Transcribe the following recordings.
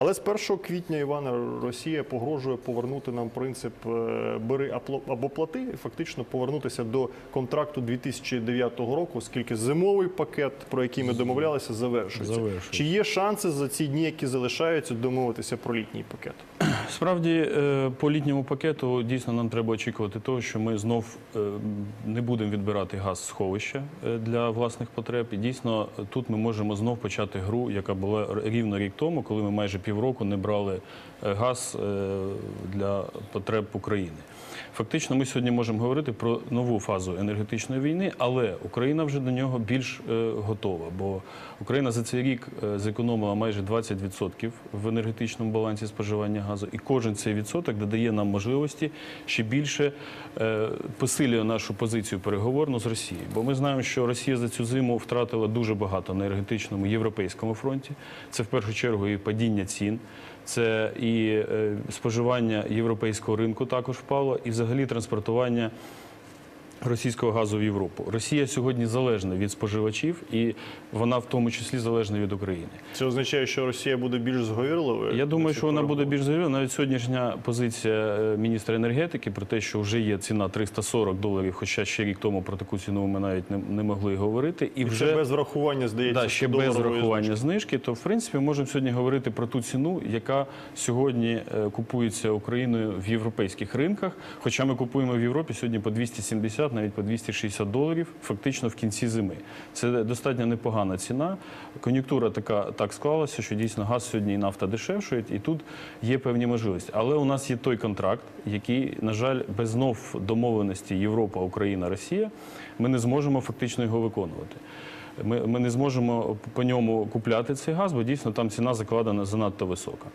Але з 1 квітня Івана Росія погрожує повернути нам принцип е, бери або плати, і фактично повернутися до контракту 2009 року, оскільки зимовий пакет, про який ми домовлялися, завершується. Завершується. Чи є шанси за ці дні, які залишаються, домовитися про літній пакет? Справді, е, по літньому пакету дійсно нам треба очікувати того, що ми знов е, не будемо відбирати газ сховища для власних потреб. І дійсно тут ми можемо знов почати гру, яка була рівно рік тому, коли ми майже півроку не брали е, газ е, для потреб України. Фактично, ми сьогодні можемо говорити про нову фазу енергетичної війни, але Україна вже до нього більш е, готова. Бо Україна за цей рік зекономила майже 20% в енергетичному балансі споживання газу, і кожен цей відсоток додає нам можливості ще більше посилює нашу позицію переговорну з Росією. Бо ми знаємо, що Росія за цю зиму втратила дуже багато на енергетичному європейському фронті. Це в першу чергу і падіння цін. Це і е, споживання європейського ринку також впало, і взагалі транспортування російського газу в Європу. Росія сьогодні залежна від споживачів, і вона в тому числі залежна від України. Це означає, що Росія буде більш зговірливою. Я думаю, що вона буде більш завірена. Навіть сьогоднішня позиція е, міністра енергетики про те, що вже є ціна 340 доларів, хоча ще рік тому про таку ціну ми навіть не, не могли говорити. І І вже без врахування, здається, Да, ще без 100-доларової врахування знижки. знижки, то в принципі можемо сьогодні говорити про ту ціну, яка сьогодні е, купується Україною в європейських ринках. Хоча ми купуємо в Європі сьогодні по 270, навіть по 260 доларів, фактично в кінці зими. Це достатньо непогана ціна. Кон'юнктура така так склалася, що дійсно газ сьогодні і нафта дешевшують, і тут є певні можливості. Але у нас є той контракт, який, на жаль, без нов домовленості Європа, Україна, Росія, ми не зможемо фактично його виконувати. Ми, ми не зможемо по ньому купляти цей газ, бо дійсно там ціна закладена занадто висока.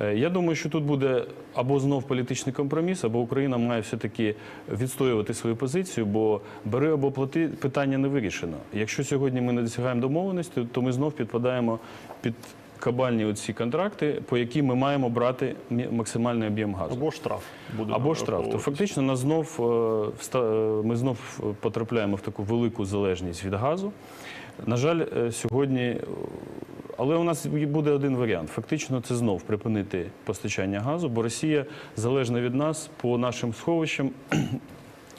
Е, Я думаю, що тут буде або знов політичний компроміс, або Україна має все-таки відстоювати свою позицію, бо бери або плати питання не вирішено. Якщо сьогодні ми не досягаємо домовленості, то ми знов підпадаємо під кабальні оці контракти, по які ми маємо брати максимальний об'єм газу. Або штраф буде Або штраф. То фактично нас знов е, е, ми знов потрапляємо в таку велику залежність від газу. На жаль, е, сьогодні, е, але у нас буде один варіант. Фактично, це знов припинити постачання газу, бо Росія залежна від нас по нашим сховищам.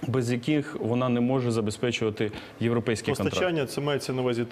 Без яких вона не може забезпечувати європейські контракти. Постачання це мається на увазі